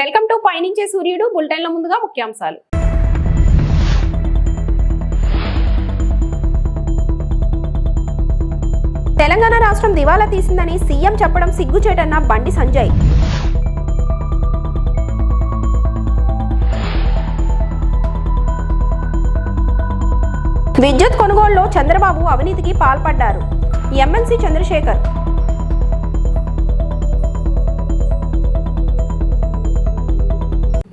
Welcome to పయనించే సూర్యుడు బులెటిన్ల ముందుగా ముఖ్యాంశాలు. తెలంగాణ రాష్ట్రం దివాలా తీసిందని సీఎం చెప్పడం సిగ్గుచేటన్న బండి సంజయ్. విద్యుత్ కొనుగోలులో చంద్రబాబు అవినీతికి పాల్పడ్డారు. ఎమ్మెల్సీ చంద్రశేఖర్.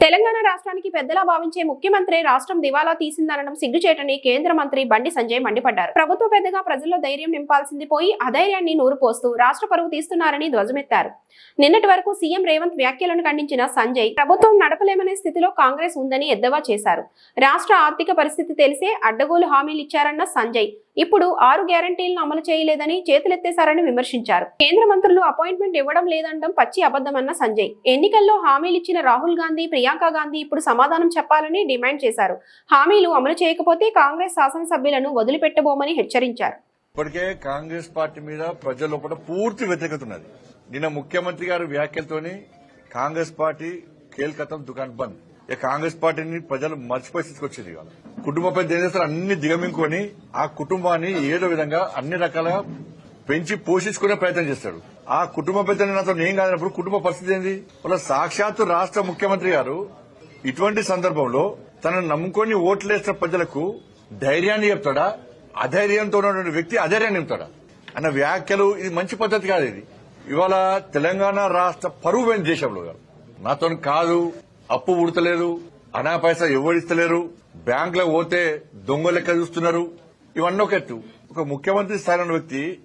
తెలంగాణ రాష్ట్రానికి పెద్దలా భావించే ముఖ్యమంత్రి రాష్ట్రం దివాలా తీసిందనడం సిగ్గుచేటని కేంద్ర మంత్రి బండి సంజయ్ మండిపడ్డారు. ప్రభుత్వ పెద్దగా ప్రజల్లో ధైర్యం నింపాల్సింది పోయి అధైర్యాన్ని నూరుపోస్తూ రాష్ట్ర పరువు తీస్తున్నారని ధ్వజమెత్తారు. నిన్నటి వరకు సీఎం రేవంత్ వ్యాఖ్యలను ఖండించిన సంజయ్ ప్రభుత్వం నడపలేమనే స్థితిలో కాంగ్రెస్ ఉందని ఎద్దవా చేశారు. రాష్ట్ర ఆర్థిక పరిస్థితి తెలిసే అడ్డగోలు హామీలు ఇచ్చారన్న సంజయ్ ఇప్పుడు ఆరు గ్యారంటీలను అమలు చేయలేదని చేతులెత్తేశారని విమర్శించారు. కేంద్ర మంత్రులు అపాయింట్మెంట్ ఇవ్వడం లేదండం పచ్చి అబద్ధమన్న సంజయ్. ఎన్నికల్లో హామీలు ఇచ్చిన రాహుల్ గాంధీ ప్రియాంక గాంధీ ఇప్పుడు సమాధానం చెప్పాలని డిమాండ్ చేశారు. హామీలు అమలు చేయకపోతే కాంగ్రెస్ శాసనసభ్యులను వదిలిపెట్టబోమని హెచ్చరించారు. ఇప్పటికే కాంగ్రెస్ పార్టీ మీద ప్రజల్లో కూడా పూర్తి వ్యతిరేకత ఉన్నది. నిన్న ముఖ్యమంత్రి గారి వ్యాఖ్యలతోని కాంగ్రెస్ పార్టీ కేల్కతం దుకాన్ బంద్. ఇక కాంగ్రెస్ పార్టీని ప్రజలు మర్చిపోయి స్థితికి ఇవాళ. కుటుంబంపై ఏం చేస్తారు అన్ని దిగమింగుకొని ఆ కుటుంబాన్ని ఏదో విధంగా అన్ని రకాలుగా పెంచి పోషించుకునే ప్రయత్నం చేస్తాడు. ఆ కుటుంబ పెద్ద నాతో నేను కాదన్నప్పుడు కుటుంబ పరిస్థితి ఏంది? వాళ్ళ సాక్షాత్తు రాష్ట్ర ముఖ్యమంత్రి గారు ఇటువంటి సందర్భంలో తనను నమ్ముకొని ఓట్లేసిన ప్రజలకు ధైర్యాన్ని చెప్తాడా? అధైర్యంతో ఉన్నటువంటి వ్యక్తి అధైర్యాన్ని చెప్తాడా అన్న వ్యాఖ్యలు ఇది మంచి పద్ధతి కాదు ఇది. ఇవాళ తెలంగాణ రాష్ట్ర పరువు దేశంలో కాదు నాతో కాదు. అప్పు ఉడతలేదు అనా పైసా ఎవరిస్తలేరు బ్యాంకులో పోతే దొంగ లెక్క చూస్తున్నారు. ఇవన్నీ ఒక ఎత్తు. ఒక ముఖ్యమంత్రి స్థాయిలో వ్యక్తి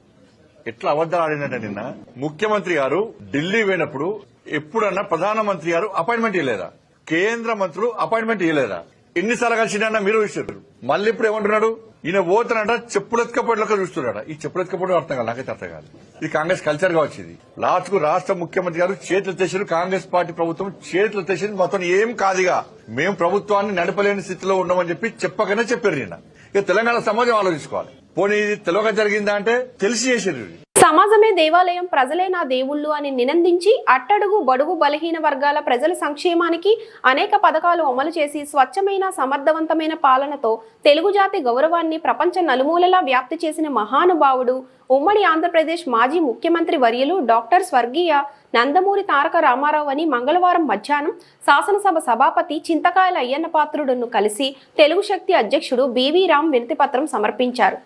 ఎట్లా అబద్దాలు ఆడినట్ట నిన్న ముఖ్యమంత్రి గారు ఢిల్లీ పోయినప్పుడు ఎప్పుడన్నా ప్రధానమంత్రి గారు అపాయింట్మెంట్ ఇవ్వలేదా? కేంద్ర మంత్రులు అపాయింట్మెంట్ ఇవ్వలేదా? ఎన్నిసార్లు కలిసిండన్నా మీరు ఇచ్చారు మళ్ళీ ఇప్పుడు ఏమంటున్నాడు? ఈయన పోతానంట చెప్పులెత్తుకపోయేట్లక చూస్తున్నాడు ఈ చెప్పులెత్తుకపోవడం అర్థం కాదు నాకైతే అర్థం కాదు. ఇది కాంగ్రెస్ కల్చర్గా వచ్చింది. లాస్ట్కు రాష్ట్ర ముఖ్యమంత్రి గారు చేతులు తెచ్చారు కాంగ్రెస్ పార్టీ ప్రభుత్వం. చేతులు తెచ్చింది మొత్తం ఏం కాదుగా. మేము ప్రభుత్వాన్ని నడపలేని స్థితిలో ఉన్నామని చెప్పి చెప్పకనే చెప్పారు నిన్న. ఇక తెలంగాణ సమాజం ఆలోచించుకోవాలి. పోనీ ఇది తెలియక జరిగిందా అంటే తెలిసి చేసారు సమాజమే దేవాలయం ప్రజలే నా దేవుళ్ళు అని నినందించి అట్టడుగు బడుగు బలహీన వర్గాల ప్రజల సంక్షేమానికి అనేక పథకాలు అమలు చేసి స్వచ్ఛమైన సమర్థవంతమైన పాలనతో తెలుగు జాతి గౌరవాన్ని ప్రపంచ నలుమూలలా వ్యాప్తి చేసిన మహానుభావుడు ఉమ్మడి ఆంధ్రప్రదేశ్ మాజీ ముఖ్యమంత్రి వర్యులు డాక్టర్ స్వర్గీయ నందమూరి తారక రామారావు అని మంగళవారం మధ్యాహ్నం శాసనసభ సభాపతి చింతకాయల అయ్యన్న పాత్రుడును కలిసి తెలుగు శక్తి అధ్యక్షుడు బీవీ రామ్ వినతిపత్రం సమర్పించారు.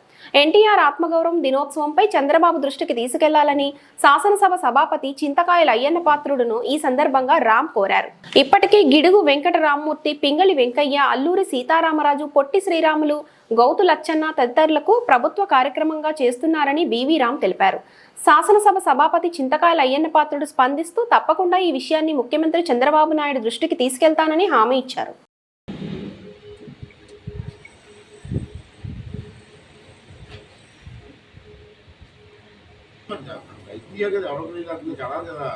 ఎన్టీఆర్ ఆత్మగౌరవం దినోత్సవంపై చంద్రబాబు దృష్టికి తీసుకెళ్ళాలని శాసనసభ సభాపతి చింతకాయల అయ్యన్న పాత్రుడును ఈ సందర్భంగా రామ్ కోరారు. ఇప్పటికే గిడుగు వెంకట రామ్మూర్తి పింగళి వెంకయ్య అల్లూరి సీతారామరాజు పొట్టి శ్రీరాములు గౌతు లచ్చన్న తదితరులకు ప్రభుత్వ కార్యక్రమంగా చేస్తున్నారని బీవీ రామ్ తెలిపారు. శాసనసభ సభాపతి చింతకాయల అయ్యన్న పాత్రుడు స్పందిస్తూ తప్పకుండా ఈ విషయాన్ని ముఖ్యమంత్రి చంద్రబాబు నాయుడు దృష్టికి తీసుకెళ్తానని హామీ ఇచ్చారు. ఐపీఆర్ కదా ఎవరికి కాదు కదా కదా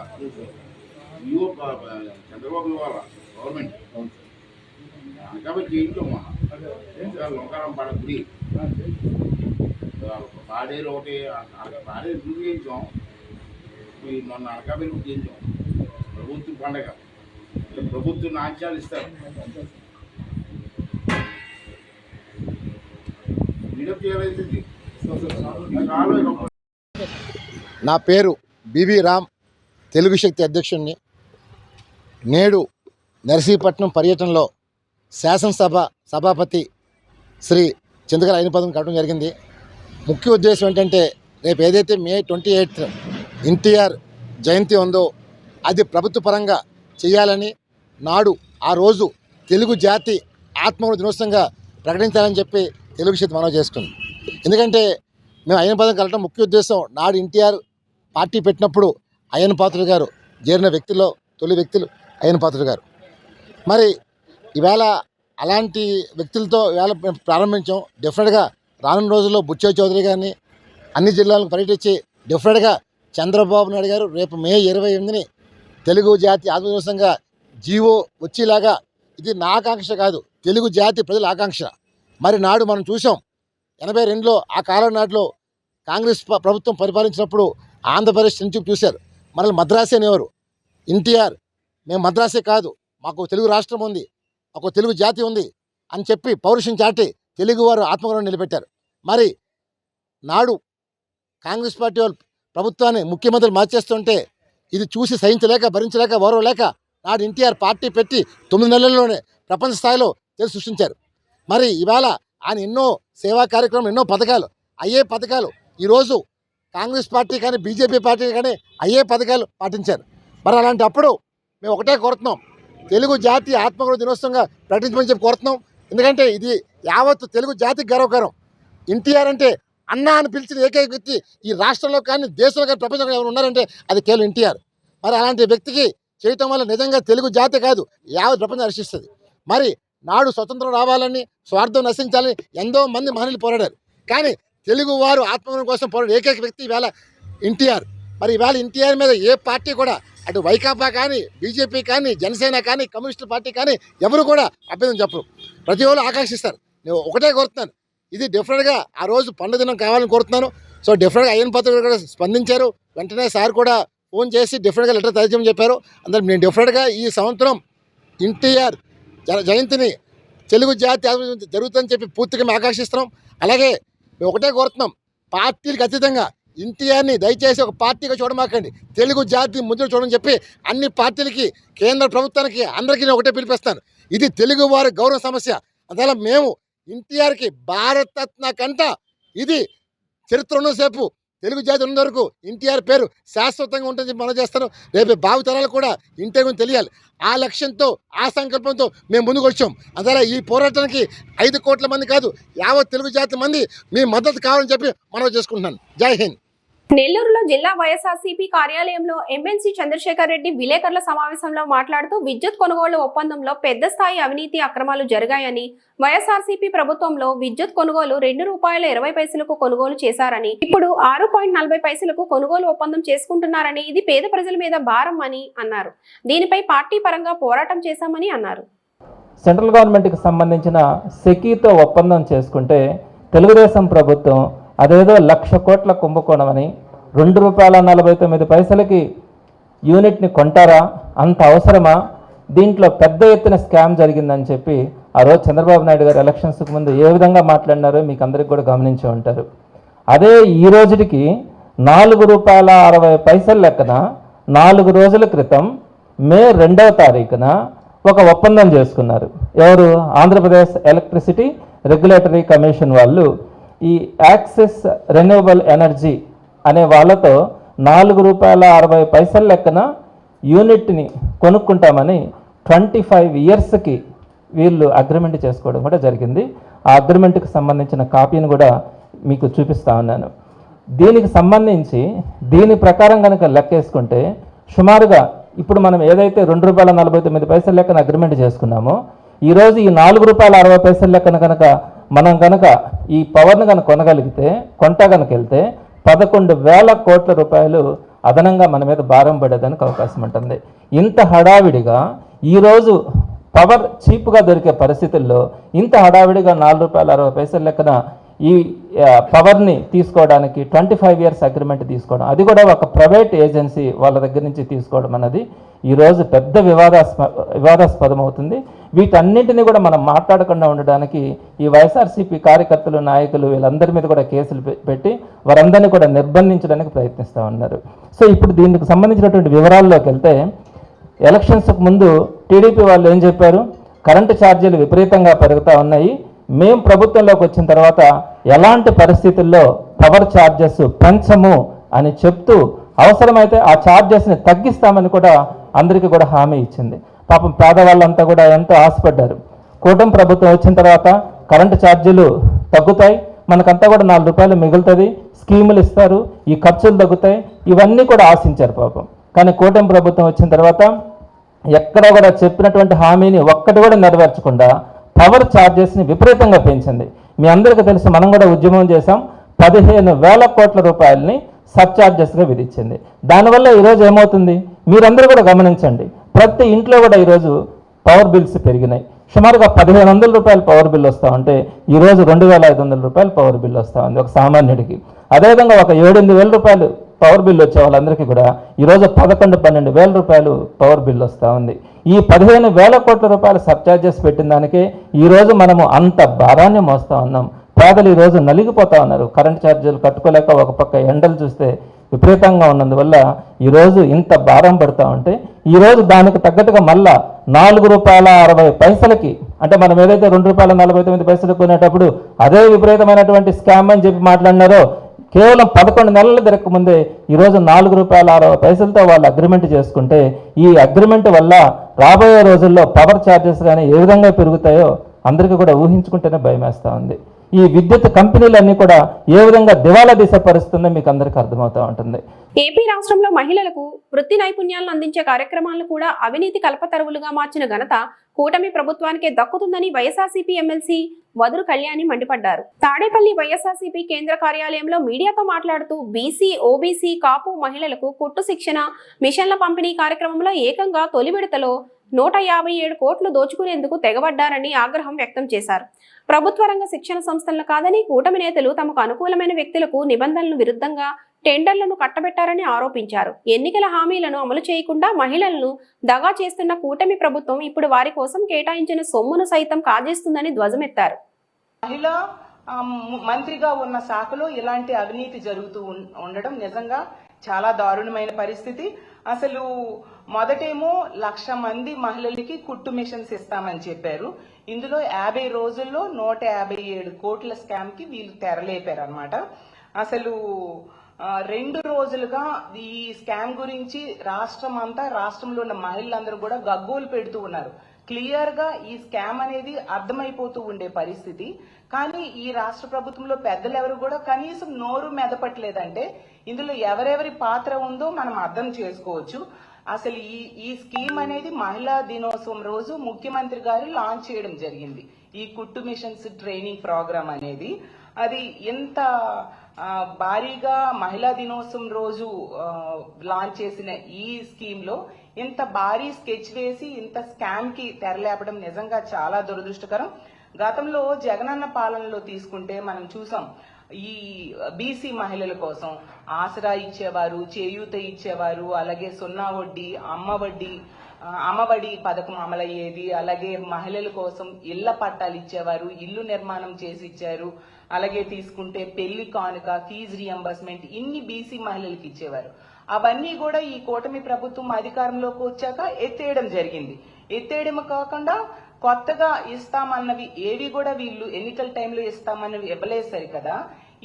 ఇవో చంద్రబాబు ఇవ్వాల గవర్నమెంట్. కాబట్టి చేయించమ్మా లోకారం పడ గుడి. పాడేరు ఒకటి పాడేరు గుడి చేయించాం. మొన్న అనకాపల్లి చేయించాం. ప్రభుత్వ పండగ. ప్రభుత్వ నాట్యాలు ఇస్తారు. మీడప్ చేయాలి చాలు నా పేరు బివి రామ్ తెలుగు శక్తి అధ్యక్షుడిని నేడు నర్సీపట్నం పర్యటనలో శాసనసభ సభాపతి శ్రీ చింతకల అయినపదం కావడం జరిగింది. ముఖ్య ఉద్దేశం ఏంటంటే రేపు ఏదైతే మే ట్వంటీ ఎయిత్ ఎన్టీఆర్ జయంతి ఉందో అది ప్రభుత్వ పరంగా చేయాలని నాడు ఆ రోజు తెలుగు జాతి ఆత్మ దినోత్సవంగా ప్రకటించాలని చెప్పి తెలుగు శక్తి మనవి చేస్తుంది ఎందుకంటే మేము అయిన పదం కలగడం ముఖ్య ఉద్దేశం నాడు ఎన్టీఆర్ పార్టీ పెట్టినప్పుడు అయ్యన్ పాత్రుడు గారు చేరిన వ్యక్తుల్లో తొలి వ్యక్తులు అయ్యన్ పాత్రుడు గారు. మరి ఈవేళ అలాంటి వ్యక్తులతో ఈవేళ ప్రారంభించాం. డెఫినెట్గా రానున్న రోజుల్లో బుచ్చయ్య చౌదరి గారిని అన్ని జిల్లాలకు పర్యటించి డెఫినెట్గా చంద్రబాబు నాయుడు గారు రేపు మే ఇరవై ఎనిమిదిని తెలుగు జాతి ఆత్మవిశ్వాసంగా జీవో వచ్చేలాగా ఇది నా ఆకాంక్ష కాదు. తెలుగు జాతి ప్రజల ఆకాంక్ష. మరి నాడు మనం చూసాం ఎనభై రెండులో ఆ కాలం నాటిలో కాంగ్రెస్ ప్రభుత్వం పరిపాలించినప్పుడు ఆంధ్రప్రదేశ్ నుంచి చూశారు. మనల్ని మద్రాసే అనేవారు. ఎన్టీఆర్ మేము మద్రాసే కాదు. మాకు తెలుగు రాష్ట్రం ఉంది. ఒక తెలుగు జాతి ఉంది అని చెప్పి పౌరుషం చాటి తెలుగువారు ఆత్మగౌరవం నిలబెట్టారు. మరి నాడు కాంగ్రెస్ పార్టీ వాళ్ళు ప్రభుత్వాన్ని ముఖ్యమంత్రి మార్చేస్తుంటే ఇది చూసి సహించలేక భరించలేక ఓరవలేక నాడు ఎన్టీఆర్ పార్టీ పెట్టి తొమ్మిది నెలల్లోనే ప్రపంచ స్థాయిలో తెలిసి సృష్టించారు. మరి ఇవాళ ఆయన ఎన్నో సేవా కార్యక్రమం ఎన్నో పథకాలు అయ్యే పథకాలు ఈరోజు కాంగ్రెస్ పార్టీ కానీ బీజేపీ పార్టీ కానీ అయ్యే పథకాలు పాటించారు. మరి అలాంటప్పుడు మేము ఒకటే కోరుతున్నాం. తెలుగు జాతి ఆత్మగౌరవ దినోత్సవంగా ప్రకటించమని చెప్పి కోరుతున్నాం. ఎందుకంటే ఇది యావత్తు తెలుగు జాతికి గర్వకరం ఎన్టీఆర్ అంటే అన్న అని పిలిచిన ఏకైక వ్యక్తి ఈ రాష్ట్రంలో కానీ దేశంలో కానీ ప్రపంచంలో ఎవరు ఉన్నారంటే అది కేవలం ఎన్టీఆర్. మరి అలాంటి వ్యక్తికి చేయటం వల్ల నిజంగా తెలుగు జాతి కాదు యావత్ ప్రపంచం హర్షిస్తుంది. మరి నాడు స్వతంత్రం రావాలని స్వార్థం నశించాలని ఎంతో మంది మహనీయులు పోరాడారు. కానీ తెలుగువారు ఆత్మగౌరవం కోసం పోరాడు ఏకైక వ్యక్తి ఇవాళ ఎన్టీఆర్. మరి ఇవాళ ఎన్టీఆర్ మీద ఏ పార్టీ కూడా అటు వైకాపా కానీ బీజేపీ కానీ జనసేన కానీ కమ్యూనిస్ట్ పార్టీ కానీ ఎవరు కూడా అభ్యర్థం చెప్పరు. ప్రతి ఒక్కరు ఆకాంక్షిస్తారు. నేను ఒకటే కోరుతున్నాను. ఇది డిఫరెంట్గా ఆ రోజు పండుగ దినం కావాలని కోరుతున్నాను. సో డిఫరెంట్గా అయ్యన్ పత్రిక కూడా స్పందించారు. వెంటనే సార్ కూడా ఫోన్ చేసి డిఫరెంట్గా లెటర్ తయారు చెప్పారు. అందరూ నేను డిఫరెంట్గా ఈ సంవత్సరం ఎన్టీఆర్ జయంతిని తెలుగు జాతి జరుగుతుందని చెప్పి పూర్తిగా మేము ఆకాంక్షిస్తున్నాం. అలాగే మేము ఒకటే కోరుతున్నాం. పార్టీలకు అతీతంగా ఎన్టీఆర్ని దయచేసి ఒక పార్టీగా చూడమాకండి. తెలుగు జాతి ముందు చూడమని చెప్పి అన్ని పార్టీలకి కేంద్ర ప్రభుత్వానికి అందరికీ నేను ఒకటే పిలిపిస్తాను. ఇది తెలుగు వారి గౌరవ సమస్య. అందువల్ల మేము ఎన్టీఆర్కి భారతరత్న కంట ఇది చరిత్ర ఉన్నసేపు తెలుగు జాతి ఉన్నంత వరకు ఎన్టీఆర్ పేరు శాశ్వతంగా ఉంటుందని మనం చేస్తాను. రేపు భావితరాలు కూడా ఇంటి గురించి తెలియాలి. ఆ లక్ష్యంతో ఆ సంకల్పంతో మేము ముందుకు వచ్చాం. అందువల్ల ఈ పోరాటానికి ఐదు కోట్ల మంది కాదు యావత్ తెలుగు జాతి మంది మీ మద్దతు కావాలని చెప్పి మనం చేసుకుంటున్నాను జై హింద్. నెల్లూరులో జిల్లా వైఎస్ఆర్సీపీ కార్యాలయంలో ఎమ్మెల్సీ చంద్రశేఖర్ రెడ్డి విలేకరుల సమావేశంలో మాట్లాడుతూ విద్యుత్ కొనుగోలు ఒప్పందంలో పెద్ద స్థాయి అవినీతి అక్రమాలు జరిగాయని వైఎస్ఆర్సీపీ ప్రభుత్వంలో విద్యుత్ కొనుగోలు రెండు రూపాయల ఇరవై పైసలకు కొనుగోలు చేశారని ఇప్పుడు ఆరు పాయింట్ నలభై పైసలకు కొనుగోలు ఒప్పందం చేసుకుంటున్నారని ఇది పేద ప్రజల మీద భారం అని అన్నారు. దీనిపై పార్టీ పరంగా పోరాటం చేశామని అన్నారు. సెంట్రల్ గవర్నమెంట్కి సంబంధించిన సెకీతో ఒప్పందం చేసుకుంటే తెలుగుదేశం ప్రభుత్వం అదేదో లక్ష కోట్ల కుంభకోణం అని రెండు రూపాయల నలభై తొమ్మిది పైసలకి యూనిట్ని కొంటారా? అంత అవసరమా? దీంట్లో పెద్ద ఎత్తున స్కామ్ జరిగిందని చెప్పి ఆ రోజు చంద్రబాబు నాయుడు గారు ఎలక్షన్స్కి ముందు ఏ విధంగా మాట్లాడినారో మీకు అందరికి కూడా గమనించి ఉంటారు. అదే ఈ రోజుకి నాలుగు రూపాయల అరవై పైసల లెక్కన నాలుగు రోజుల క్రితం మే రెండవ తారీఖున ఒక ఒప్పందం చేసుకున్నారు. ఎవరు? ఆంధ్రప్రదేశ్ ఎలక్ట్రిసిటీ రెగ్యులేటరీ కమిషన్ వాళ్ళు ఈ యాక్సెస్ రెన్యూవబుల్ ఎనర్జీ అనే వాళ్ళతో నాలుగు రూపాయల అరవై పైసల లెక్కన యూనిట్ని కొనుక్కుంటామని ట్వంటీ ఫైవ్ ఇయర్స్కి వీళ్ళు అగ్రిమెంట్ చేసుకోవడం కూడా జరిగింది. ఆ అగ్రిమెంట్కి సంబంధించిన కాపీని కూడా మీకు చూపిస్తా ఉన్నాను. దీనికి సంబంధించి దీని ప్రకారం కనుక లెక్కేసుకుంటే సుమారుగా ఇప్పుడు మనం ఏదైతే రెండు రూపాయల నలభై తొమ్మిది పైసల లెక్కన అగ్రిమెంట్ చేసుకున్నామో ఈరోజు ఈ నాలుగు రూపాయల అరవై పైసల లెక్కన కనుక మనం కనుక ఈ పవర్ను కనుక కొనగలిగితే కొంట కనుక వెళ్తే పదకొండు వేల కోట్ల రూపాయలు అదనంగా మన మీద భారం పడేదానికి అవకాశం ఉంటుంది. ఇంత హడావిడిగా ఈరోజు పవర్ చీప్గా దొరికే పరిస్థితుల్లో ఇంత హడావిడిగా నాలుగు రూపాయల అరవై పైసల లెక్కన ఈ పవర్ని తీసుకోవడానికి ట్వంటీ ఫైవ్ ఇయర్స్ అగ్రిమెంట్ తీసుకోవడం అది కూడా ఒక ప్రైవేట్ ఏజెన్సీ వాళ్ళ దగ్గర నుంచి తీసుకోవడం అన్నది ఈరోజు పెద్ద వివాదాస్ప వివాదాస్పదం అవుతుంది వీటన్నింటినీ కూడా మనం మాట్లాడకుండా ఉండడానికి ఈ వైఎస్ఆర్సీపీ కార్యకర్తలు నాయకులు వీళ్ళందరి మీద కూడా కేసులు పె- పెట్టి వారందరినీ కూడా నిర్బంధించడానికి ప్రయత్నిస్తూ ఉన్నారు. సో ఇప్పుడు దీనికి సంబంధించినటువంటి వివరాల్లోకి వెళ్తే ఎలక్షన్స్కు ముందు టీడీపీ వాళ్ళు ఏం చెప్పారు? కరెంటు ఛార్జీలు విపరీతంగా పెరుగుతూ ఉన్నాయి. మేము ప్రభుత్వంలోకి వచ్చిన తర్వాత ఎలాంటి పరిస్థితుల్లో పవర్ ఛార్జెస్ పెంచము అని చెప్తూ అవసరమైతే ఆ ఛార్జెస్ని తగ్గిస్తామని కూడా అందరికీ కూడా హామీ ఇచ్చింది. పాపం పేదవాళ్ళంతా కూడా ఎంతో ఆశపడ్డారు. కూటమి ప్రభుత్వం వచ్చిన తర్వాత కరెంటు ఛార్జీలు తగ్గుతాయి. మనకంతా కూడా నాలుగు రూపాయలు మిగులుతుంది. స్కీములు ఇస్తారు. ఈ ఖర్చులు తగ్గుతాయి. ఇవన్నీ కూడా ఆశించారు పాపం. కానీ కూటమి ప్రభుత్వం వచ్చిన తర్వాత ఎక్కడ కూడా చెప్పినటువంటి హామీని ఒక్కటి కూడా నెరవేర్చకుండా పవర్ ఛార్జెస్ని విపరీతంగా పెంచింది. మీ అందరికీ తెలుసు మనం కూడా ఉద్యమం చేశాం. పదిహేను వేల కోట్ల రూపాయలని సబ్చార్జెస్గా విధించింది. దానివల్ల ఈరోజు ఏమవుతుంది? మీరందరూ కూడా గమనించండి. ప్రతి ఇంట్లో కూడా ఈరోజు పవర్ బిల్స్ పెరిగినాయి. సుమారుగా పదిహేను వందల రూపాయలు పవర్ బిల్ వస్తూ ఉంటే ఈరోజు రెండు వేల ఐదు వందల రూపాయలు పవర్ బిల్ వస్తూ ఉంది ఒక సామాన్యుడికి. అదేవిధంగా ఒక ఏడెనిమిది వేల రూపాయలు పవర్ బిల్ వచ్చే వాళ్ళందరికీ కూడా ఈరోజు పదకొండు పన్నెండు వేల రూపాయలు పవర్ బిల్ వస్తూ ఉంది. ఈ పదిహేను వేల కోట్ల రూపాయలు సర్చార్జెస్ పెట్టిన దానికే ఈరోజు మనము అంత భారాన్ని మోస్తూ ఉన్నాం. పేదలు ఈరోజు నలిగిపోతా ఉన్నారు. కరెంట్ ఛార్జీలు కట్టుకోలేక ఒక పక్క ఎండలు చూస్తే విపరీతంగా ఉన్నందువల్ల ఈరోజు ఇంత భారం పడుతూ ఉంటే ఈరోజు దానికి తగ్గట్టుగా మళ్ళా నాలుగు రూపాయల అరవై పైసలకి అంటే మనం ఏదైతే రెండు రూపాయల నలభై తొమ్మిది పైసలు కొనేటప్పుడు అదే విపరీతమైనటువంటి స్కామ్ అని చెప్పి మాట్లాడినారో కేవలం పదకొండు నెలలు తిరగకముందే ఈరోజు నాలుగు రూపాయల అరవై పైసలతో వాళ్ళు అగ్రిమెంట్ చేసుకుంటే ఈ అగ్రిమెంట్ వల్ల రాబోయే రోజుల్లో పవర్ ఛార్జెస్ కానీ ఏ విధంగా పెరుగుతాయో అందరికీ కూడా ఊహించుకుంటేనే భయమేస్తూ ఉంది. ఈ విద్యుత్ కంపెనీలన్నీ కూడా ఏ విధంగా దివాలా దిశపరుస్తుందో మీకు అందరికీ అర్థమవుతూ ఉంటుంది. ఏపీ రాష్ట్రంలో మహిళలకు వృత్తి నైపుణ్యాలను అందించే కార్యక్రమాలను కూడా అవినీతి కల్పతరువులుగా మార్చిన ఘనత కూటమి ప్రభుత్వానికే దక్కుతుందని వైఎస్ఆర్సీపీ ఎమ్మెల్సీ వదురు కళ్యాణి మండిపడ్డారు. తాడేపల్లి వైఎస్ఆర్సీపీ కేంద్ర కార్యాలయంలో మీడియాతో మాట్లాడుతూ బీసీ ఓబీసీ కాపు మహిళలకు కుట్టు శిక్షణ మిషన్ల పంపిణీ కార్యక్రమంలో ఏకంగా తొలి విడతలో నూట యాభై ఏడు కోట్లు దోచుకునేందుకు తెగబడ్డారని ఆగ్రహం వ్యక్తం చేశారు. ప్రభుత్వ రంగ శిక్షణ సంస్థలను కాదని కూటమి నేతలు తమకు అనుకూలమైన వ్యక్తులకు నిబంధనలు విరుద్ధంగా టెండర్లను కట్టబెట్టారని ఆరోపించారు. ఎన్నికల హామీలను అమలు చేయకుండా మహిళలను దగా చేస్తున్న కూటమి ప్రభుత్వం ఇప్పుడు వారి కోసం కేటాయించిన సొమ్మును సైతం కాజేస్తుందని ధ్వజమెత్తారు. మహిళ మంత్రిగా ఉన్న శాఖలో ఇలాంటి అవినీతి జరుగుతూ ఉండడం నిజంగా చాలా దారుణమైన పరిస్థితి. అసలు మొదటేమో లక్ష మంది మహిళలకి కుట్టు మిషన్స్ ఇస్తామని చెప్పారు. ఇందులో యాభై రోజుల్లో నూట యాభై ఏడు కోట్ల స్కామ్కి వీళ్ళు తెరలేపారు అనమాట అసలు రెండు రోజులుగా ఈ స్కామ్ గురించి రాష్ట్రం అంతా రాష్ట్రంలో ఉన్న మహిళలందరూ కూడా గగ్గోలు పెడుతూ ఉన్నారు. క్లియర్గా ఈ స్కామ్ అనేది అర్థమైపోతూ ఉండే పరిస్థితి. కానీ ఈ రాష్ట్ర ప్రభుత్వంలో పెద్దలు ఎవరు కూడా కనీసం నోరు మెదపట్లేదంటే ఇందులో ఎవరెవరి పాత్ర ఉందో మనం అర్థం చేసుకోవచ్చు. అసలు ఈ ఈ స్కీమ్ అనేది మహిళా దినోత్సవం రోజు ముఖ్యమంత్రి గారు లాంచ్ చేయడం జరిగింది. ఈ కుట్టు మిషన్స్ ట్రైనింగ్ ప్రోగ్రామ్ అనేది. అది ఎంత భారీగా మహిళా దినోత్సవం రోజు లాంచ్ చేసిన ఈ స్కీమ్లో ఇంత భారీ స్కెచ్ వేసి ఇంత స్కామ్కి తెరలేపడం నిజంగా చాలా దురదృష్టకరం. గతంలో జగనన్న పాలనలో తీసుకుంటే మనం చూసాం ఈ బీసీ మహిళల కోసం ఆసరా ఇచ్చేవారు చేయూత ఇచ్చేవారు అలాగే సున్నా వడ్డీ అమ్మ వడ్డీ అమ్మఒడి పథకం అమలయ్యేది అలాగే మహిళల కోసం ఇళ్ళ పట్టాలు ఇచ్చేవారు ఇల్లు నిర్మాణం చేసి ఇచ్చారు అలాగే తీసుకుంటే పెళ్ళి కానుక ఫీజు రియంబర్స్మెంట్ ఇన్ని బీసీ మహిళలకు ఇచ్చేవారు. అవన్నీ కూడా ఈ కూటమి ప్రభుత్వం అధికారంలోకి వచ్చాక ఎత్తేయడం జరిగింది. ఎత్తేయడం కాకుండా కొత్తగా ఇస్తామన్నవి ఏవి కూడా వీళ్ళు ఎన్నికల టైంలో ఇస్తామన్నవి ఇవ్వలేసరి కదా.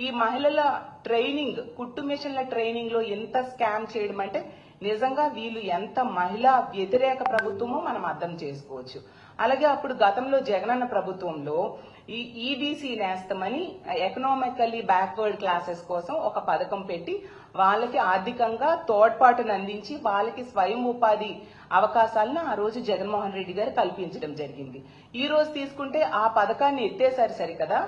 ఈ మహిళల ట్రైనింగ్ కుట్టు మిషన్ల ట్రైనింగ్లో ఎంత స్కామ్ చేయడం అంటే నిజంగా వీళ్ళు ఎంత మహిళా వ్యతిరేక ప్రభుత్వమో మనం అర్థం చేసుకోవచ్చు. అలాగే అప్పుడు గతంలో జగనన్న ప్రభుత్వంలో ఈ ఈబీసీ నేస్తమని ఎకనామికల్లీ బ్యాక్వర్డ్ క్లాసెస్ కోసం ఒక పథకం పెట్టి వాళ్ళకి ఆర్థికంగా తోడ్పాటును అందించి వాళ్ళకి స్వయం ఉపాధి అవకాశాలను ఆ రోజు జగన్మోహన్ రెడ్డి గారు కల్పించడం జరిగింది. ఈ రోజు తీసుకుంటే ఆ పథకాన్ని ఎత్తేసారు సరికదా?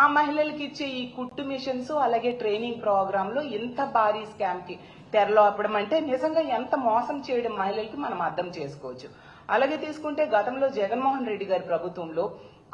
ఆ మహిళలకి ఇచ్చే ఈ కుట్టు మిషన్స్ అలాగే ట్రైనింగ్ ప్రోగ్రామ్లో ఇంత భారీ స్కామ్కి తెరలోపడం అంటే నిజంగా ఎంత మోసం చేయడం మహిళలకి మనం అర్థం చేసుకోవచ్చు. అలాగే తీసుకుంటే గతంలో జగన్మోహన్ రెడ్డి గారి ప్రభుత్వంలో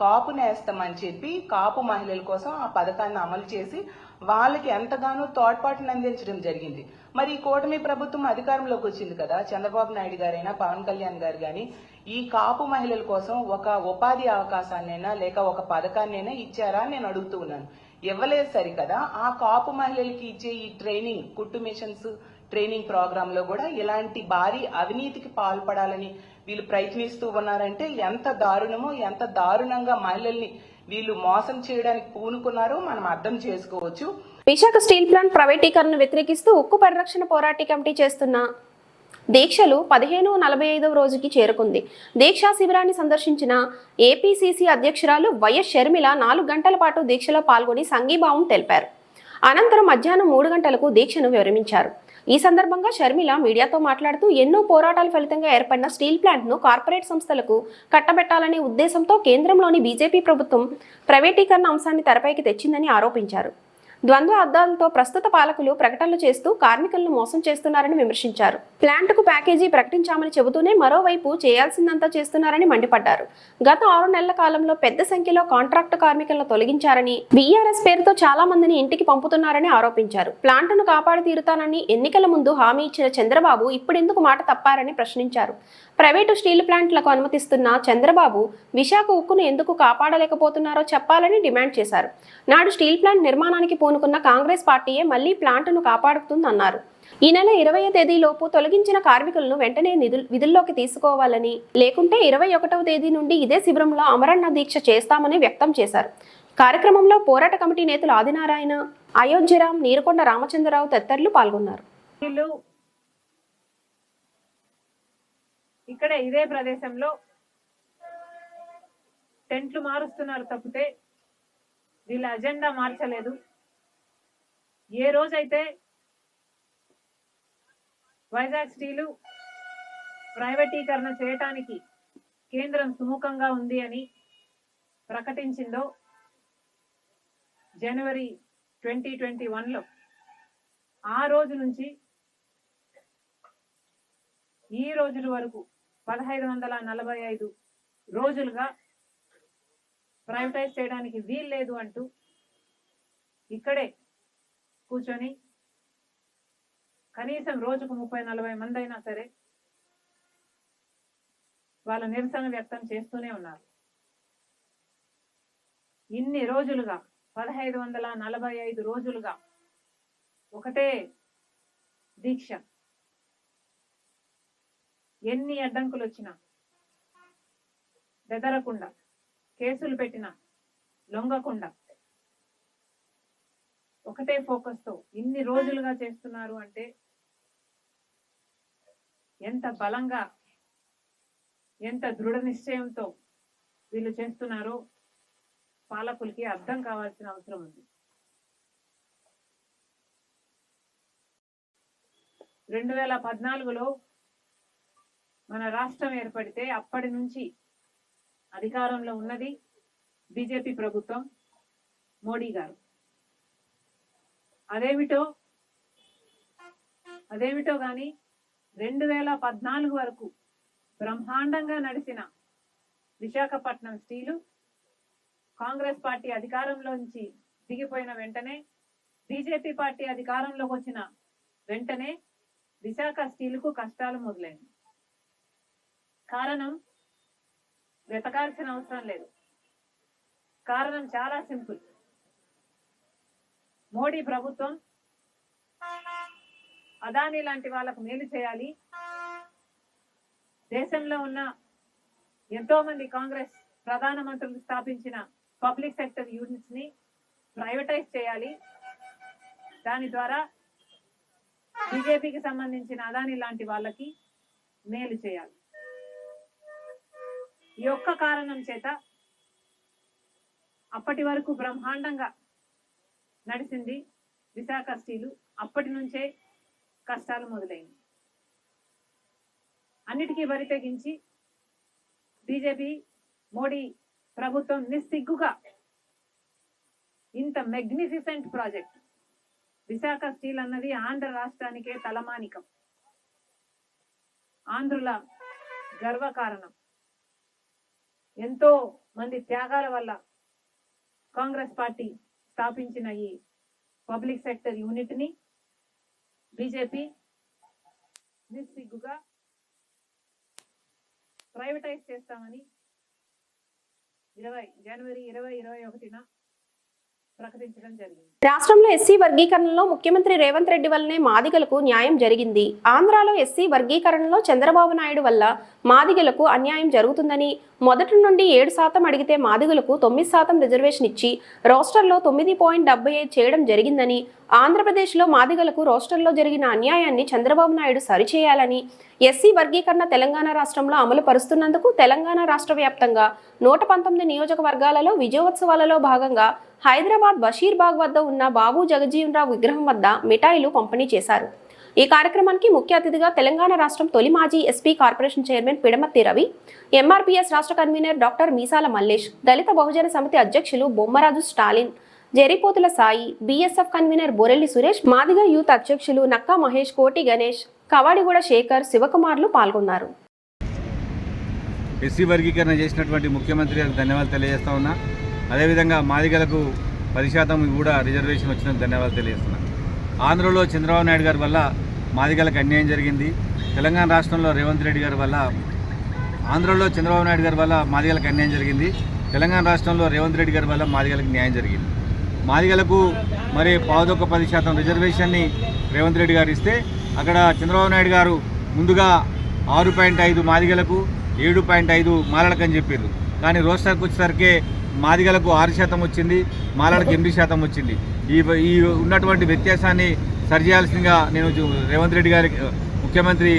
కాపు నేస్తామని చెప్పి కాపు మహిళల కోసం ఆ పథకాన్ని అమలు చేసి వాళ్ళకి ఎంతగానో తోడ్పాటును అందించడం జరిగింది. మరి ఈ కూటమి ప్రభుత్వం అధికారంలోకి వచ్చింది కదా చంద్రబాబు నాయుడు గారైనా పవన్ కళ్యాణ్ గారు కానీ ఈ కాపు మహిళల కోసం ఒక ఉపాధి అవకాశాన్నైనా లేక ఒక పథకాన్నైనా ఇచ్చారా నేను అడుగుతూ ఉన్నాను. ఇవ్వలేదు సరికదా. ఆ కాపు మహిళలకి ఇచ్చే ఈ ట్రైనింగ్ కుట్టు మిషన్స్ ట్రైనింగ్ ప్రోగ్రామ్లో కూడా ఇలాంటి భారీ అవినీతికి పాల్పడాలని వీళ్ళు ప్రయత్నిస్తూ ఉన్నారంటే ఎంత దారుణమో ఎంత దారుణంగా మహిళల్ని వీళ్ళు మోసం చేయడానికి పూనుకున్నారో మనం అర్థం చేసుకోవచ్చు. విశాఖ స్టీల్ ప్లాంట్ ప్రైవేటీకరణను వ్యతిరేకిస్తూ ఉక్కు పరిరక్షణ పోరాట కమిటీ చేస్తున్న దీక్షలు పదిహేను నలభై ఐదవ రోజుకి చేరుకుంది. దీక్షా శిబిరాన్ని సందర్శించిన ఏపీసీసీ అధ్యక్షురాలు వైఎస్ షర్మిల నాలుగు గంటల పాటు దీక్షలో పాల్గొని సంఘీభావం తెలిపారు. అనంతరం మధ్యాహ్నం మూడు గంటలకు దీక్షను విరమించారు. ఈ సందర్భంగా షర్మిల మీడియాతో మాట్లాడుతూ ఎన్నో పోరాటాల ఫలితంగా ఏర్పడిన స్టీల్ ప్లాంట్ను కార్పొరేట్ సంస్థలకు కట్టబెట్టాలనే ఉద్దేశంతో కేంద్రంలోని బీజేపీ ప్రభుత్వం ప్రైవేటీకరణ అంశాన్ని తెరపైకి తెచ్చిందని ఆరోపించారు. ద్వంద్వ అద్దాలతో ప్రస్తుత పాలకులు ప్రకటనలు చేస్తూ కార్మికులను మోసం చేస్తున్నారని విమర్శించారు. ప్లాంట్కు ప్యాకేజీ ప్రకటించామని చెబుతూనే మరోవైపు చేయాల్సిందంతా చేస్తున్నారని మండిపడ్డారు. గత ఆరు నెలల కాలంలో పెద్ద సంఖ్యలో కాంట్రాక్టు కార్మికులను తొలగించారని బీఆర్ఎస్ పేరుతో చాలా మందిని ఇంటికి పంపుతున్నారని ఆరోపించారు. ప్లాంట్ను కాపాడు తీరుతానని ఎన్నికల ముందు హామీ ఇచ్చిన చంద్రబాబు ఇప్పుడెందుకు మాట తప్పారని ప్రశ్నించారు. ప్రైవేటు స్టీల్ ప్లాంట్లకు అనుమతిస్తున్న చంద్రబాబు విశాఖ ఉక్కును ఎందుకు కాపాడలేకపోతున్నారో చెప్పాలని డిమాండ్ చేశారు. నాడు స్టీల్ ప్లాంట్ నిర్మాణానికి పూనుకున్న కాంగ్రెస్ పార్టీయే మళ్ళీ ప్లాంట్ను కాపాడుతుందన్నారు. ఈ నెల ఇరవై తేదీలోపు తొలగించిన కార్మికులను వెంటనే నిధులు విధుల్లోకి తీసుకోవాలని లేకుంటే ఇరవై ఒకటవ తేదీ నుండి ఇదే శిబిరంలో అమరణ దీక్ష చేస్తామని వ్యక్తం చేశారు. కార్యక్రమంలో పోరాట కమిటీ నేతలు ఆదినారాయణ అయోధ్యరామ్ నీరుకొండ రామచంద్రరావు తదితరులు పాల్గొన్నారు వీళ్ళు ఇక్కడే ఇదే ప్రదేశంలో టెంట్లు మారుస్తున్నారు తప్పితే వీళ్ళ అజెండా మార్చలేదు. ఏ రోజైతే వైజాగ్ స్టీలు ప్రైవేటీకరణ చేయటానికి కేంద్రం సుముఖంగా ఉంది అని ప్రకటించిందో జనవరి ట్వంటీ ట్వంటీ వన్లో ఆ రోజు నుంచి ఈ రోజుల వరకు పదహైదు వందల నలభై ఐదు రోజులుగా ప్రైవేటైజ్ చేయడానికి వీల్లేదు అంటూ ఇక్కడే కూర్చొని కనీసం రోజుకు ముప్పై నలభై మంది అయినా సరే వాళ్ళ నిరసన వ్యక్తం చేస్తూనే ఉన్నారు. ఇన్ని రోజులుగా పదహైదు వందల నలభై ఐదు రోజులుగా ఒకటే దీక్ష ఎన్ని అడ్డంకులు వచ్చినా బెదరకుండా కేసులు పెట్టినా లొంగకుండా ఒకటే ఫోకస్తో ఇన్ని రోజులుగా చేస్తున్నారు అంటే ఎంత బలంగా ఎంత దృఢ నిశ్చయంతో వీళ్ళు చేస్తున్నారో పాలకులకి అర్థం కావాల్సిన అవసరం ఉంది. రెండు వేల పద్నాలుగులో మన రాష్ట్రం ఏర్పడితే అప్పటి నుంచి అధికారంలో ఉన్నది బీజేపీ ప్రభుత్వం మోడీ గారు. అదేమిటో అదేమిటో కానీ రెండు వేల పద్నాలుగు వరకు బ్రహ్మాండంగా నడిచిన విశాఖపట్నం స్టీలు కాంగ్రెస్ పార్టీ అధికారంలోంచి దిగిపోయిన వెంటనే బీజేపీ పార్టీ అధికారంలోకి వచ్చిన వెంటనే విశాఖ స్టీలుకు కష్టాలు మొదలైంది కారణం వెతకాల్సిన అవసరం లేదు. కారణం చాలా సింపుల్. మోడీ ప్రభుత్వం అదాని లాంటి వాళ్ళకు మేలు చేయాలి. దేశంలో ఉన్న ఎంతో మంది కాంగ్రెస్ ప్రధానమంత్రులు స్థాపించిన పబ్లిక్ సెక్టర్ యూనిట్స్ని ప్రైవేటైజ్ చేయాలి. దాని ద్వారా బీజేపీకి సంబంధించిన అదాని లాంటి వాళ్ళకి మేలు చేయాలి. ఈ ఒక్క కారణం చేత అప్పటి వరకు బ్రహ్మాండంగా నడిచింది విశాఖ స్టీలు. అప్పటి నుంచే కష్టాలు మొదలైంది. అన్నిటికీ బరి తెగించి బీజేపీ మోడీ ప్రభుత్వం నిస్సిగ్గుగా ఇంత మెగ్నిఫిసెంట్ ప్రాజెక్ట్ విశాఖ స్టీల్ అన్నది ఆంధ్ర రాష్ట్రానికే తలమానికం. ఆంధ్రుల గర్వకారణం. ఎంతో మంది త్యాగాల వల్ల కాంగ్రెస్ పార్టీ స్థాపించిన ఈ పబ్లిక్ సెక్టర్ యూనిట్ని బీజేపీ నిస్సిగ్గుగా ప్రైవేటైజ్ చేస్తామని ఇరవై జనవరి ఇరవై ఇరవై ఒకటిన ప్రకటించడం జరిగింది. రాష్ట్రంలో ఎస్సీ వర్గీకరణలో ముఖ్యమంత్రి రేవంత్ రెడ్డి వల్లనే మాదిగలకు న్యాయం జరిగింది. ఆంధ్రాలో ఎస్సీ వర్గీకరణలో చంద్రబాబు నాయుడు వల్ల మాదిగలకు అన్యాయం జరుగుతుందని మొదటి నుండి ఏడు శాతం అడిగితే మాదిగలకు తొమ్మిది శాతం రిజర్వేషన్ ఇచ్చి రోస్టర్లో తొమ్మిది పాయింట్ డెబ్బై ఐదు చేయడం జరిగిందని ఆంధ్రప్రదేశ్లో మాదిగలకు రోస్టర్లో జరిగిన అన్యాయాన్ని చంద్రబాబు నాయుడు సరిచేయాలని ఎస్సీ వర్గీకరణ తెలంగాణ రాష్ట్రంలో అమలు పరుస్తున్నందుకు తెలంగాణ రాష్ట్ర వ్యాప్తంగా నూట పంతొమ్మిది నియోజకవర్గాలలో విజయోత్సవాలలో భాగంగా హైదరాబాద్ బషీర్బాగ్ వద్ద ఉన్న బాబు జగజీవన్ రావు విగ్రహం వద్ద మిఠాయిలు పంపిణీ చేశారు. ఈ కార్యక్రమానికి ముఖ్య అతిథిగా తెలంగాణ రాష్ట్రం తొలి మాజీ SP corporation chairman Pidamatti Ravi MRPS రాష్ట్ర కన్వీనర్ డాక్టర్ మీసాల మల్లేష్ దళిత బహుజన సమితి అధ్యక్షులు Bommaraju Stalin Jeripothula Sai BSF convener Borelli Suresh Madiga youth అధ్యక్షులు నక్కా మహేష్ కోటి గణేష్ కవాడిగూడ శేఖర్ శివకుమార్లు పాల్గొన్నారు. ఎస్సీ వర్గీకరణ చేసినటువంటి ముఖ్యమంత్రి గారికి ధన్యవాదాలు తెలియజేస్తా ఉన్నా. అదేవిధంగా మాదిగలకు పది శాతం కూడా రిజర్వేషన్ వచ్చినందుకు ధన్యవాదాలు తెలియజేస్తున్నాను ఆంధ్రలో చంద్రబాబు నాయుడు గారి వల్ల మాదిగలకు అన్యాయం జరిగింది. తెలంగాణ రాష్ట్రంలో రేవంత్ రెడ్డి గారి వల్ల ఆంధ్రలో చంద్రబాబు నాయుడు గారి వల్ల మాదిగలకు అన్యాయం జరిగింది. తెలంగాణ రాష్ట్రంలో రేవంత్ రెడ్డి గారి వల్ల మాదిగలకు న్యాయం జరిగింది. మాదిగలకు మరి పావుదొక్క పది శాతం రిజర్వేషన్ని రేవంత్ రెడ్డి గారు ఇస్తే అక్కడ చంద్రబాబు నాయుడు గారు ముందుగా ఆరు పాయింట్ ఐదు మాదిగలకు ఏడు పాయింట్ ఐదు మాలలకు అని చెప్పారు కానీ రోస్టర్కి వచ్చేసరికి మాదిగలకు ఆరు శాతం వచ్చింది మాలలకు ఎనిమిది శాతం వచ్చింది. ఈ ఈ ఉన్నటువంటి వ్యత్యాసాన్ని సరిచేయాల్సిందిగా నేను రేవంత్ రెడ్డి గారి ముఖ్యమంత్రి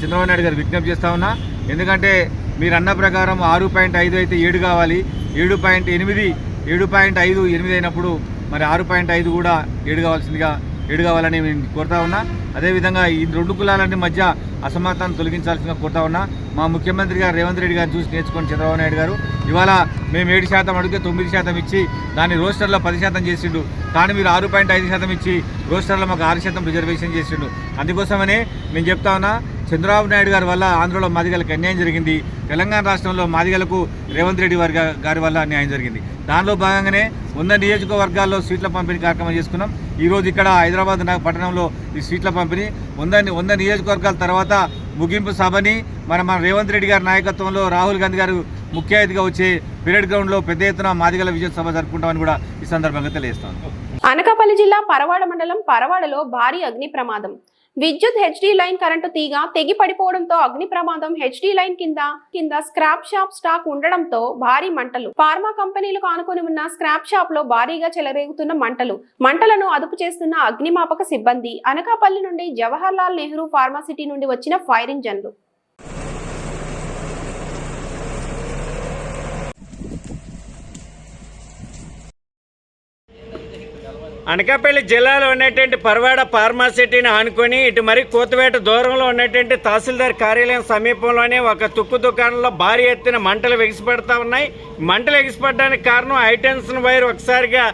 చంద్రబాబు నాయుడు గారు విజ్ఞప్తి చేస్తా ఉన్నా. ఎందుకంటే మీరు అన్న ప్రకారం ఆరు పాయింట్ ఐదు అయితే ఏడు కావాలి. ఏడు పాయింట్ ఎనిమిది ఏడు పాయింట్ ఐదు ఎనిమిది అయినప్పుడు మరి ఆరు పాయింట్ ఐదు కూడా ఏడు కావాల్సిందిగా ఏడు కావాలని నేను కోరుతా ఉన్నా. అదేవిధంగా ఈ రెండు కులాలన్నీ మధ్య అసమానతను తొలగించాల్సిన కోరుతా ఉన్నా. మా ముఖ్యమంత్రి గారు రేవంత్ రెడ్డి గారు చూసి నేర్చుకొని చంద్రబాబు నాయుడు గారు. ఇవాళ మేము ఏడు శాతం అడిగితే తొమ్మిది శాతం ఇచ్చి దాన్ని రోస్టర్లో పది శాతం చేసిండు. కానీ మీరు ఆరు పాయింట్ ఐదు శాతం ఇచ్చి రోస్టర్లో మాకు ఆరు శాతం రిజర్వేషన్ చేసిండు. అందుకోసమనే నేను చెప్తా ఉన్నా చంద్రబాబు నాయుడు గారి వల్ల ఆంధ్రలో మాదిగలకు అన్యాయం జరిగింది. తెలంగాణ రాష్ట్రంలో మాదిగలకు రేవంత్ రెడ్డి వారి గారి వల్ల అన్యాయం జరిగింది. దానిలో భాగంగానే వంద నియోజకవర్గాల్లో సీట్ల పంపిణీ కార్యక్రమం చేసుకున్నాం. ఈరోజు ఇక్కడ హైదరాబాద్ పట్టణంలో ఈ సీట్ల పంపిణీ. వంద వంద నియోజకవర్గాల తర్వాత ముగింపు సభని మన మన రేవంత్ రెడ్డి గారి నాయకత్వంలో రాహుల్ గాంధీ గారు ముఖ్య అతిథిగా వచ్చే పీరియడ్ గ్రౌండ్లో పెద్ద ఎత్తున మాదిగల విజయ సభ జరుపుకుంటామని కూడా ఈ సందర్భంగా తెలియజేస్తాను అనకాపల్లి జిల్లా పరవాడ మండలం పరవాడలో భారీ అగ్ని ప్రమాదం. విద్యుత్ హెచ్డి లైన్ కరెంటు తీగ తెగి పడిపోవడంతో అగ్ని ప్రమాదం హెచ్డి లైన్ కింద కింద స్క్రాప్ షాప్ స్టాక్ ఉండడంతో భారీ మంటలు. ఫార్మా కంపెనీలకు ఆనుకొని ఉన్న స్క్రాప్ షాప్లో భారీగా చెలరేగుతున్న మంటలు. మంటలను అదుపు చేస్తున్న అగ్నిమాపక సిబ్బంది అనకాపల్లి నుండి జవహర్ లాల్ నెహ్రూ ఫార్మాసిటీ నుండి వచ్చిన ఫైర్ ఇంజన్లు. అనకాపల్లి జిల్లాలో ఉన్నటువంటి పరవాడ ఫార్మాసిటీని ఆనుకొని ఇటు మరి కోతవేట దూరంలో ఉన్నటువంటి తహసీల్దార్ కార్యాలయం సమీపంలోనే ఒక తుక్కు దుకాణంలో భారీ ఎత్తున మంటలు ఎగిసిపడతా ఉన్నాయి. మంటలు ఎగిసిపడడానికి కారణం హైటెన్షన్ వైర్ ఒకసారిగా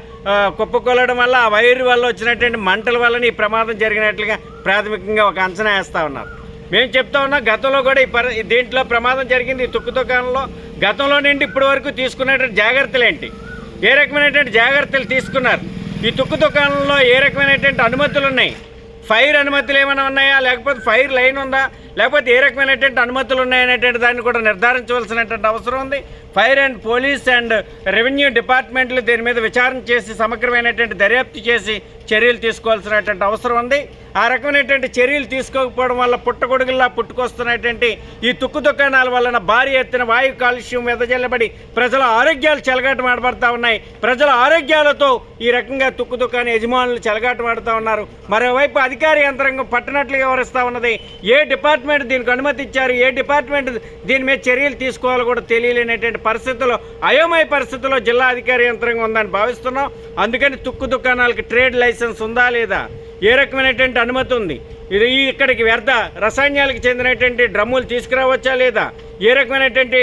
కుప్పకొల్లడం వల్ల ఆ వైర్ వల్ల వచ్చినటువంటి మంటల వల్ల ఈ ప్రమాదం జరిగినట్లుగా ప్రాథమికంగా ఒక అంచనా వేస్తా ఉన్నారు. మేము చెప్తా ఉన్నాం గతంలో కూడా ఈ పరి దీంట్లో ప్రమాదం జరిగింది ఈ తుక్కు దుకాణంలో. గతంలో నుండి ఇప్పటి వరకు తీసుకున్నటువంటి జాగ్రత్తలు ఏంటి ఏ రకమైనటువంటి జాగ్రత్తలు తీసుకున్నారు? ఈ తుక్కు దుకాణంలో ఏ రకమైనటువంటి అనుమతులు ఉన్నాయి? ఫైర్ అనుమతులు ఏమైనా ఉన్నాయా? లేకపోతే ఫైర్ లైన్ ఉందా? లేకపోతే ఏ రకమైనటువంటి అనుమతులు ఉన్నాయనేటువంటి దాన్ని కూడా నిర్ధారించవలసినటువంటి అవసరం ఉంది. Fire and police and revenue డిపార్ట్మెంట్లు దీని మీద విచారణ చేసి సమగ్రమైనటువంటి దర్యాప్తు చేసి చర్యలు తీసుకోవాల్సినటువంటి అవసరం ఉంది. ఆ రకమైనటువంటి చర్యలు తీసుకోకపోవడం వల్ల పుట్టగొడుగుల్లా పుట్టుకొస్తున్నటువంటి ఈ తుక్కు దుకాణాల వలన భారీ ఎత్తున వాయు కాలుష్యం వెదజల్లబడి ప్రజల ఆరోగ్యాలు చెలగాటమాడబడతా ఉన్నాయి. ప్రజల ఆరోగ్యాలతో ఈ రకంగా తుక్కు దుకాణ యజమానులు చెలగాటమాడుతూ ఉన్నారు. మరోవైపు అధికార యంత్రాంగం పట్టనట్లుగా వివరిస్తూ ఉన్నది. ఏ డిపార్ట్మెంట్ దీనికి అనుమతి ఇచ్చారు ఏ డిపార్ట్మెంట్ దీని మీద చర్యలు తీసుకోవాలో కూడా తెలియలేనటువంటి పరిస్థితుల్లో అయోమయ పరిస్థితుల్లో జిల్లా అధికార యంత్రాంగం ఉందని భావిస్తున్నాం. అందుకని తుక్కు దుకాణాలకి ట్రేడ్ లైసెన్స్ ఉందా లేదా? ఏ రకమైనటువంటి అనుమతి ఉంది? ఇది ఇక్కడికి వ్యర్థ రసాయనాలకు చెందినటువంటి డ్రమ్ములు తీసుకురావచ్చా లేదా? ఏ రకమైనటువంటి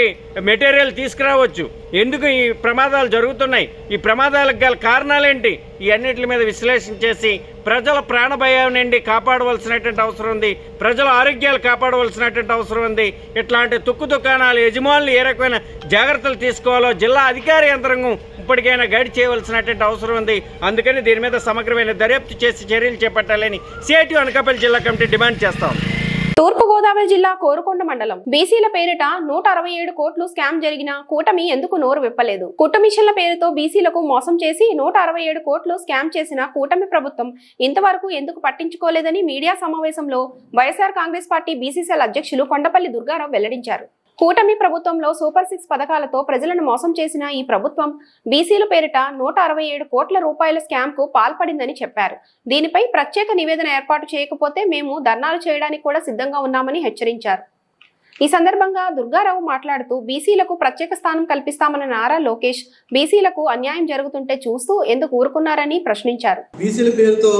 మెటీరియల్ తీసుకురావచ్చు? ఎందుకు ఈ ప్రమాదాలు జరుగుతున్నాయి? ఈ ప్రమాదాలకు గల కారణాలేంటి? ఈ అన్నింటి మీద విశ్లేషణ చేసి ప్రజల ప్రాణభయం నుండి కాపాడవలసినటువంటి అవసరం ఉంది. ప్రజల ఆరోగ్యాలు కాపాడవలసినటువంటి అవసరం ఉంది. ఇట్లాంటి తుక్కు దుకాణాలు యజమానులు ఏ రకమైన జాగ్రత్తలు తీసుకోవాలో జిల్లా అధికార యంత్రాంగం ఇప్పటికైనా గైడ్ చేయవలసినటువంటి అవసరం ఉంది. అందుకని దీని మీద సమగ్రమైన దర్యాప్తు చేసి చర్యలు చేపట్టాలని సిఐటి అనకాపల్లి జిల్లా కమిటీ డిమాండ్ చేస్తాం తూర్పుగోదావరి జిల్లా కోరుకొండ మండలం. బీసీల పేరిట నూట అరవై ఏడు కోట్లు స్కామ్ జరిగిన కూటమి ఎందుకు నోరు విప్పలేదు? కుటుంబిషన్ల పేరుతో బీసీలకు మోసం చేసి నూట అరవై ఏడు కోట్లు స్కామ్ చేసిన కూటమి ప్రభుత్వం ఇంతవరకు ఎందుకు పట్టించుకోలేదని మీడియా సమావేశంలో వైఎస్ఆర్ కాంగ్రెస్ పార్టీ బీసీసీఎల్ అధ్యక్షులు కొండపల్లి దుర్గారావు వెల్లడించారు. కూటమి ప్రభుత్వంలో సూపర్ సిక్స్ పథకాలతో ప్రజలను మోసం చేసిన ఈ ప్రభుత్వం బీసీల పేరిట నూట అరవై ఏడు కోట్ల రూపాయల స్కామ్ పాల్పడిందని చెప్పారు. దీనిపై ప్రత్యేక నివేదన ఏర్పాటు చేయకపోతే మేము ధర్నాలు చేయడానికి కూడా సిద్ధంగా ఉన్నామని హెచ్చరించారు. ఈ సందర్భంగా దుర్గారావు మాట్లాడుతూ బీసీలకు ప్రత్యేక స్థానం కల్పిస్తామన్న నారా లోకేష్ బీసీలకు అన్యాయం జరుగుతుంటే చూస్తూ ఎందుకు ఊరుకున్నారని ప్రశ్నించారు. బీసీల పేరుతో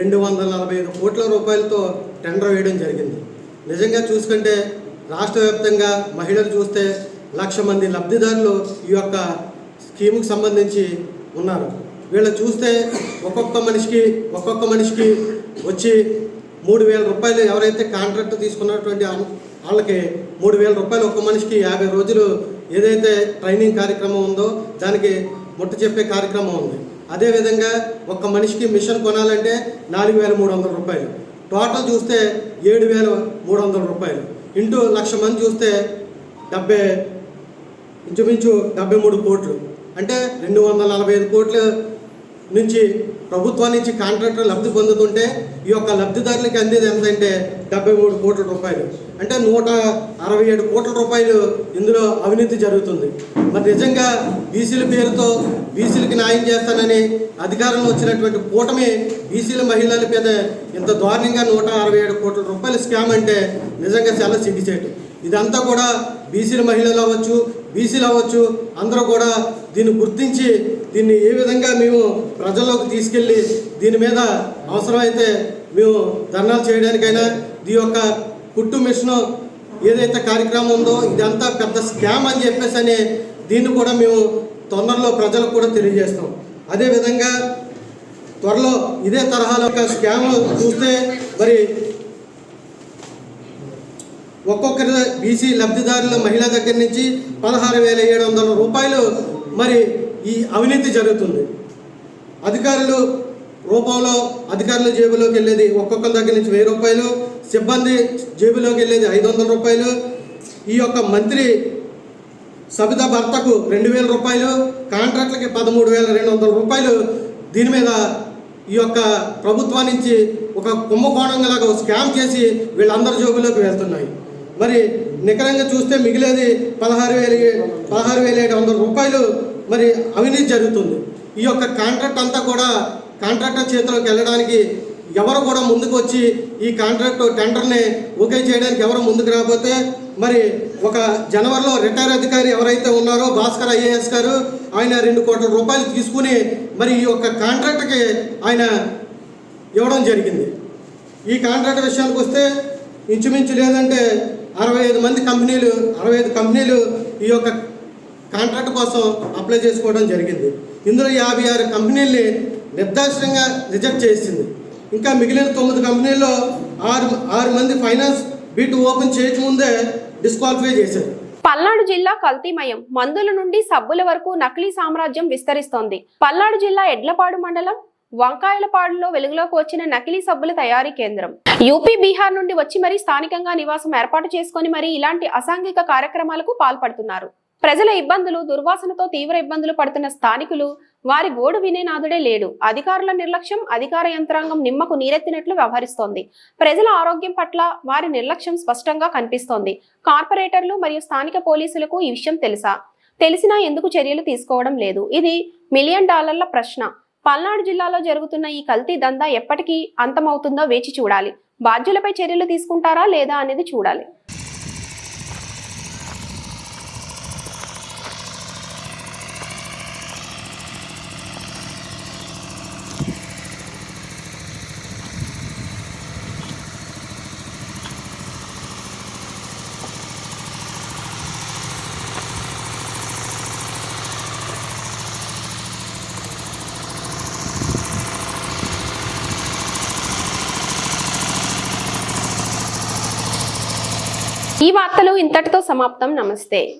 రెండు వందల నలభై ఐదు కోట్ల రూపాయలతో టెండర్ వేయడం జరిగింది. నిజంగా చూసుకుంటే రాష్ట్ర వ్యాప్తంగా మహిళలు చూస్తే లక్ష మంది లబ్ధిదారులు ఈ యొక్క స్కీముకు సంబంధించి ఉన్నారు. వీళ్ళు చూస్తే ఒక్కొక్క మనిషికి ఒక్కొక్క మనిషికి వచ్చి మూడు వేల రూపాయలు ఎవరైతే కాంట్రాక్ట్ తీసుకున్నటువంటి వాళ్ళకి మూడు వేల రూపాయలు ఒక్క మనిషికి యాభై రోజులు ఏదైతే ట్రైనింగ్ కార్యక్రమం ఉందో దానికి ముట్ట చెప్పే కార్యక్రమం ఉంది. అదేవిధంగా ఒక్క మనిషికి మిషన్ కొనాలంటే నాలుగు వేల మూడు వందల రూపాయలు. టోటల్ చూస్తే ఏడు వేల మూడు వందల రూపాయలు. ఇంటూ లక్ష మంది చూస్తే డెబ్బై ఇంచుమించు డెబ్బై మూడు కోట్లు. అంటే రెండు వందల నలభై ఐదు కోట్ల నుంచి ప్రభుత్వం నుంచి కాంట్రాక్టర్ లబ్ధి పొందుతుంటే ఈ యొక్క లబ్ధిదారులకి అందేది ఎంతంటే డెబ్బై మూడు కోట్ల రూపాయలు. అంటే నూట అరవై ఏడు కోట్ల రూపాయలు ఇందులో అవినీతి జరుగుతుంది. మరి నిజంగా బీసీల పేరుతో బీసీలకి న్యాయం చేస్తానని అధికారంలో వచ్చినటువంటి కూటమి బీసీల మహిళల మీద ఇంత దారుణంగా నూట అరవై ఏడు కోట్ల రూపాయల స్కామ్ అంటే నిజంగా చాలా సిగ్గుచేటు. ఇదంతా కూడా బీసీల మహిళలు అవ్వచ్చు బీసీలు అవ్వచ్చు అందరూ కూడా దీన్ని గుర్తించి దీన్ని ఏ విధంగా మేము ప్రజల్లోకి తీసుకెళ్ళి దీని మీద అవసరమైతే మేము ధర్నాలు చేయడానికైనా ఈ యొక్క కుట్టు మిషన్ ఏదైతే కార్యక్రమం ఉందో ఇదంతా పెద్ద స్కామ్ అని చెప్పేసి అని దీన్ని కూడా మేము తొందరలో ప్రజలకు కూడా తెలియజేస్తాం. అదేవిధంగా త్వరలో ఇదే తరహాలో ఒక స్కామ్ చూస్తే మరి ఒక్కొక్కరి బీసీ లబ్ధిదారుల మహిళ దగ్గర నుంచి పదహారు వేల ఏడు వందల రూపాయలు మరి ఈ అవినీతి జరుగుతుంది. అధికారులు రూపంలో అధికారుల జేబులోకి వెళ్ళేది ఒక్కొక్కరి దగ్గర నుంచి వెయ్యి రూపాయలు సిబ్బంది జేబులోకి వెళ్ళేది ఐదు వందల రూపాయలు. ఈ యొక్క మంత్రి సబిత భర్తకు రెండు వేల రూపాయలు కాంట్రాక్ట్లకి పదమూడు వేల రెండు వందల రూపాయలు. దీని మీద ఈ యొక్క ప్రభుత్వం నుంచి ఒక కుంభకోణంలాగా స్కామ్ చేసి వీళ్ళందరి జోబులోకి వెళ్తున్నాయి. మరి నికరంగా చూస్తే మిగిలేది పదహారు వేల పదహారు వేల ఏడు వందల రూపాయలు మరి అవినీతి జరుగుతుంది. ఈ యొక్క కాంట్రాక్ట్ అంతా కూడా కాంట్రాక్టర్ చేతిలోకి వెళ్ళడానికి ఎవరు కూడా ముందుకు వచ్చి ఈ కాంట్రాక్ట్ టెండర్ని ఓకే చేయడానికి ఎవరు ముందుకు రాకపోతే మరి ఒక జనవరిలో రిటైర్ అధికారి ఎవరైతే ఉన్నారో భాస్కర్ ఐఏఎస్ గారు ఆయన రెండు కోట్ల రూపాయలు తీసుకుని మరి ఈ యొక్క కాంట్రాక్ట్కి ఆయన ఇవ్వడం జరిగింది. ఈ కాంట్రాక్ట్ విషయానికి వస్తే ఇంచుమించు లేదంటే అరవై ఐదు మంది కంపెనీలు అరవై ఐదు కంపెనీలు ఈ యొక్క కాంట్రాక్ట్ కోసం అప్లై చేసుకోవడం జరిగింది. ఇందులో యాభై ఆరు కంపెనీల్ని నిర్దాక్షిణంగా రిజెక్ట్ చేసింది. ఇంకా మిగిలిన తొమ్మిది కంపెనీల్లో ఆరు ఆరు మంది ఫైనాన్స్ బీటు ఓపెన్ చేయకముందే డిస్క్వాలిఫై చేశారు. పల్నాడు జిల్లా కల్తీమయం. మందుల నుండి సబ్బుల వరకు నకిలీ సామ్రాజ్యం విస్తరిస్తోంది. పల్నాడు జిల్లా ఎడ్లపాడు మండలం వంకాయలపాడులో వెలుగులోకి వచ్చిన నకిలీ సబ్బుల తయారీ కేంద్రం. యూపీ బీహార్ నుండి వచ్చి మరీ స్థానికంగా నివాసం ఏర్పాటు చేసుకొని మరీ ఇలాంటి అసాంఘిక కార్యక్రమాలకు పాల్పడుతున్నారు. ప్రజల ఇబ్బందులు దుర్వాసనతో తీవ్ర ఇబ్బందులు పడుతున్న స్థానికులు వారి గోడు వినే నాథుడే లేడు. అధికారుల నిర్లక్ష్యం అధికార యంత్రాంగం నిమ్మకు నీరెత్తినట్లు వ్యవహరిస్తోంది. ప్రజల ఆరోగ్యం పట్ల వారి నిర్లక్ష్యం స్పష్టంగా కనిపిస్తోంది. కార్పొరేటర్లు మరియు స్థానిక పోలీసులకు ఈ విషయం తెలుసా? తెలిసినా ఎందుకు చర్యలు తీసుకోవడం లేదు? ఇది మిలియన్ డాలర్ల ప్రశ్న. పల్నాడు జిల్లాలో జరుగుతున్న ఈ కల్తీ దందా ఎప్పటికీ అంతమవుతుందో వేచి చూడాలి. బాధ్యులపై చర్యలు తీసుకుంటారా లేదా అనేది చూడాలి ఈ వార్తలు ఇంతటితో సమాప్తం. నమస్తే.